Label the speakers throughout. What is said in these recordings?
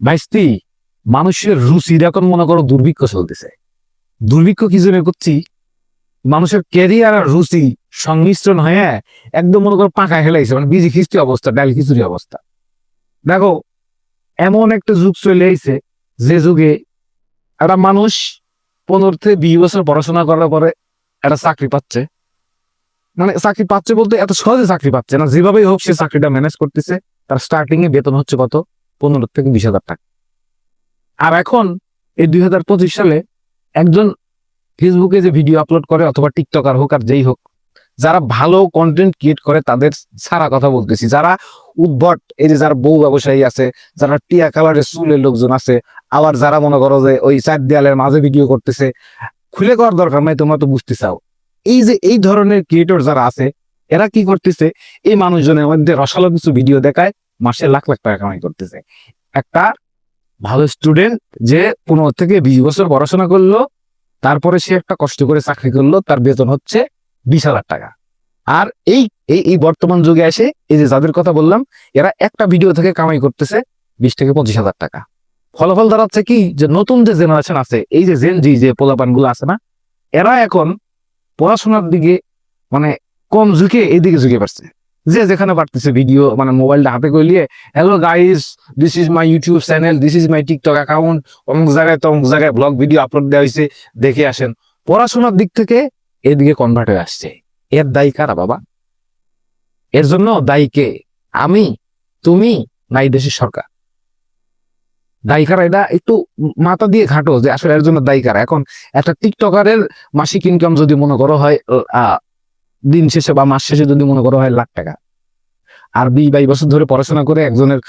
Speaker 1: ভাইস্তি মানুষের রুচির এখন মনে করো দুর্ভিক্ষ চলতেছে। দুর্ভিক্ষ কি জন্য করছি? মানুষের ক্যারিয়ার আর রুচি সংমিশ্রণ হয়ে একদম মনে করো পাকা হেলাইছে মানে বিজি খিস্তি অবস্থা, ডাল খিচুড়ি অবস্থা। দেখো, এমন একটা যুগ চলে আইছে, যে যুগে একটা মানুষ পনেরো থেকে বিশ বছর পড়াশোনা করার পরে একটা চাকরি পাচ্ছে। মানে চাকরি পাচ্ছে বলতে এত সহজে চাকরি পাচ্ছে না, যেভাবেই হোক সে চাকরিটা ম্যানেজ করতেছে, তার স্টার্টিং এ বেতন হচ্ছে কত? পনেরো থেকে বিশ হাজার টাকা। আর এখন এই দুই হাজার পঁচিশ সালে একজন ফেসবুকে যে ভিডিও আপলোড করে অথবা টিকটকার হোক আর যেই হোক, যারা ভালো কন্টেন্ট ক্রিয়েট করে তাদের সারা কথা বলতেছি। যারা উদ্ভট, এই যে যারা বউ ব্যবসায়ী আছে, যারা টিয়া কালারের চুলের লোকজন আছে, আবার যারা মনে করো যে ওই চার দেয়ালের মাঝে ভিডিও করতেছে, খুলে করার দরকার নাই, তোমরা তো বুঝতে চাও। এই যে এই ধরনের ক্রিয়েটর যারা আছে, এরা কি করতেছে, এই মানুষজনের মধ্যে রসালো কিছু ভিডিও দেখায় মাসে লাখ লাখ টাকা কামাই করতেছে। একটা ভালো স্টুডেন্ট যে পনেরো থেকে বিশ বছর পড়াশোনা করল, তারপরে সে একটা কষ্ট করে চাকরি করল, তার বেতন হচ্ছে বিশ হাজার টাকা। আর এই এই বর্তমান যুগে এসে এই যে যাদের কথা বললাম, এরা একটা ভিডিও থেকে কামাই করতেছে বিশ থেকে পঁচিশ হাজার টাকা। ফলাফল দাঁড়াচ্ছে কি? যে নতুন যে জেনারেশন আছে, এই যে জেন জি যে পোলাপানগুলো আছে না, এরা এখন পড়াশোনার দিকে মানে কম ঝুঁকে এইদিকে ঝুঁকে পারছে যে যেখানে পারতেছে ভিডিও মানে মোবাইলটা হাতে করে নিয়ে hello guys this is my YouTube channel this is my TikTok account অমুক জায়গায় তমুক জায়গায় ব্লগ ভিডিও আপলোড দেওয়া হয়েছে, দেখে আসেন। পড়াশোনার দিক থেকে এদিকে কনভার্ট হয়ে আসছে। এর দায়ী কারা বাবা? এর জন্য দায়ী কে? আমি, তুমি, না এই দেশের সরকার? দায়ী কারা? এটা একটু মাথা দিয়ে ঘাটো যে আসলে এর জন্য দায়ী কারা। এখন একটা টিকটকারের মাসিক ইনকাম যদি মনে করো হয় দিন শেষে বা মাস শেষে যদি মনে করো হয় লাখ টাকা। আর বিশ বাইশ বছর ধরে পড়াশোনা করে একজনের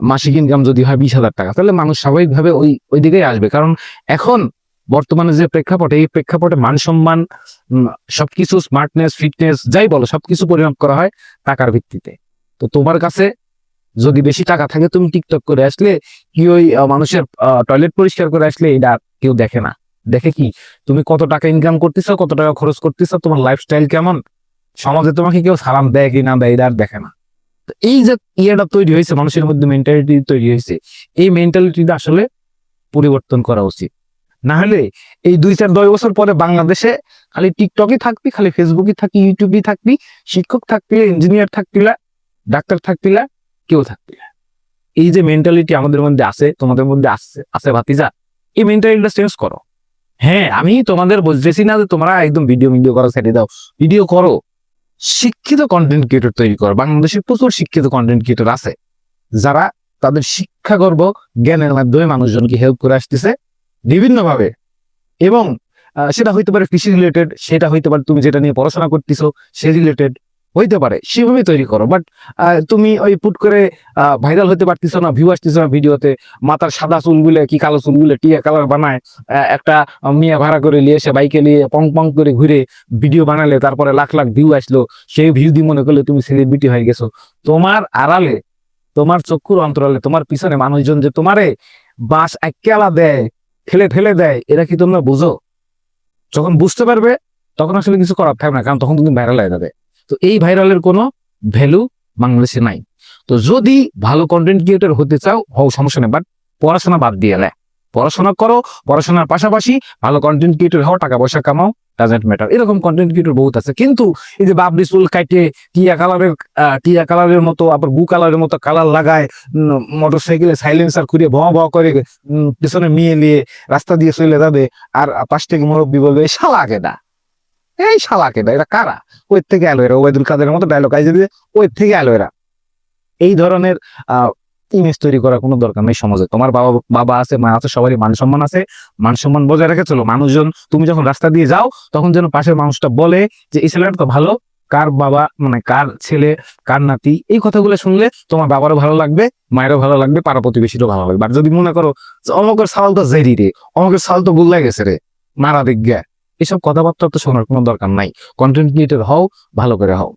Speaker 1: মাসিক ইনকাম যদি হয় বিশ হাজার টাকা, তাহলে মানুষ স্বাভাবিকভাবে ওই ওই দিকেই আসবে। কারণ এখন বর্তমানে যে প্রেক্ষাপট, এই প্রেক্ষাপটে মান সম্মান সবকিছু স্মার্টনেস ফিটনেস যাই বলো, সবকিছু পরিমাপ করা হয় টাকার ভিত্তিতে। তো তোমার কাছে যদি বেশি টাকা থাকে, তুমি টিকটক করে আসলে কি ওই মানুষের টয়লেট পরিষ্কার করে আসলে এটা কেউ দেখে না। দেখে কি, তুমি কত টাকা ইনকাম করতেছো, কত টাকা খরচ করতেছো, তোমার লাইফস্টাইল কেমন? সমাজে তোমাকে কেউ সালাম দেয় কি না দেয় আর দেখে না। তো এই যে ইয়েটা তৈরি হয়েছে, মানুষের মধ্যে মেন্টালিটি তৈরি হয়েছে, এই মেন্টালিটিটা আসলে পরিবর্তন করা উচিত। না হলে এই দুই চার দশ বছর পরে বাংলাদেশে খালি টিকটকই থাকবি, খালি ফেসবুকই থাকবি ইউটিউবই থাকবি, শিক্ষক থাকবি ইঞ্জিনিয়ার থাকবিলা ডাক্তার থাকবিলা কেউ থাকবি না। এই যে মেন্টালিটি আমাদের মধ্যে আছে, তোমাদের মধ্যে আছে আছে ভাতিজা, এই মেন্টালিটিটা চেঞ্জ করো। হ্যাঁ আমি তোমাদের বলতেছি না যে তোমরা একদম ভিডিও ভিডিও করো ছেড়ে দাও। ভিডিও করো। শিক্ষিত কন্টেন্ট ক্রিয়েটর তৈরি করো। বাংলাদেশে প্রচুর শিক্ষিত কন্টেন্ট ক্রিয়েটর আছে। যারা তাদের শিক্ষা গর্ব, জ্ঞানের মাধ্যমে মানুষজনকে হেল্প করে আসতেছে বিভিন্নভাবে। এবং সেটা হইতে পারে কৃষি রিলেটেড সেটা হইতে পারে তুমি যেটা নিয়ে পড়াশোনা করতেছো সে রিলেটেড হইতে পারে সেভাবে তৈরি করো। বাট তুমি ওই পুট করে ভাইরাল হতে পারতেছো না ভিউ আসতেছো না ভিডিওতে, মাথার সাদা চুলগুলো কি কালো চুলগুলো টিয়া কালার বানায় একটা মিয়া ভাড়া করে নিয়ে এসে বাইকে নিয়ে পং পং করে ঘুরে ভিডিও বানালে, তারপরে লাখ লাখ ভিউ আসলো, সেই ভিউ দিয়ে মনে করলে তুমি সেলিব্রিটি হয়ে গেছো। তোমার আড়ালে, তোমার চক্ষুর অন্তরালে, তোমার পিছনে মানুষজন যে তোমারে বাস একেলা দেয়, ঠেলে ঠেলে দেয়, এরা কি তোমরা বুঝো? যখন বুঝতে পারবে, তখন আসলে কিছু করার থাকবে না, কারণ তখন তুমি ভাইরাল হয়ে যাবে। তো এই ভাইরালের কোনো ভ্যালু বাংলাদেশে নাই। তো যদি ভালো কন্টেন্ট ক্রিয়েটর হতে চাও, হও, সমস্যা নেই বাট পড়াশোনা বাদ দিয়ে নেয় পড়াশোনা করো, পড়াশোনার পাশাপাশি ভালো কন্টেন্ট ক্রিয়েটর হও, টাকা পয়সা কামাও ডাজেন্ট ম্যাটার এরকম কন্টেন্ট ক্রিয়েটর বহুত আছে। কিন্তু এই যে বাবরি চুল কাটে টিয়া কালারের টিয়া কালারের মতো, আবার বু কালারের মতো কালার লাগায় মোটর সাইকেলে সাইলেন্সার খুঁড়িয়ে ভ ভ করে পেছনে মেয়ে নিয়ে রাস্তা দিয়ে চলে যাবে, আর পাশ থেকে মুরব্বী বলবে "এই শালা কেডা? এই শালা কেডা এটা কারা? ওই থেকে এলো এরা, ওবায়দুল কাদের মতো ডায়লগ আইজে দিয়ে ওই থেকে এলো এরা। এই ধরনের ইমেজ তৈরি করার কোনো দরকার নেই সমাজে। তোমার বাবা বাবা আছে, মা আছে, সবারই মান সম্মান আছে। মান সম্মান বজায় রেখে চলো। মানুষজন, তুমি যখন রাস্তা দিয়ে যাও, তখন যেন পাশের মানুষটা বলে যে, এই ছেলেটা তো ভালো। কার বাবা মানে কার ছেলে, কার নাতি? এই কথাগুলো শুনলে তোমার বাবারও ভালো লাগবে, মায়েরও ভালো লাগবে, পাড়া প্রতিবেশীরও ভালো লাগবে। আর যদি মনে করো অমকের সাল তো জেরি রে অমকের সাল তো গুল্লা গেছে রে মারা দিজ্ঞা এসব কথাবার্তা তো শোনার কোনো দরকার নাই। কন্টেন্ট ক্রিয়েটর হও, ভালো করে হও।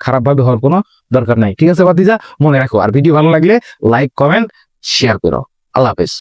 Speaker 1: খারাপভাবে হওয়ার কোনো দরকার নাই। ঠিক আছে বাতিজা মনে রাখো। আর ভিডিও ভালো লাগলে লাইক কমেন্ট শেয়ার করো। আল্লাহ হাফেজ।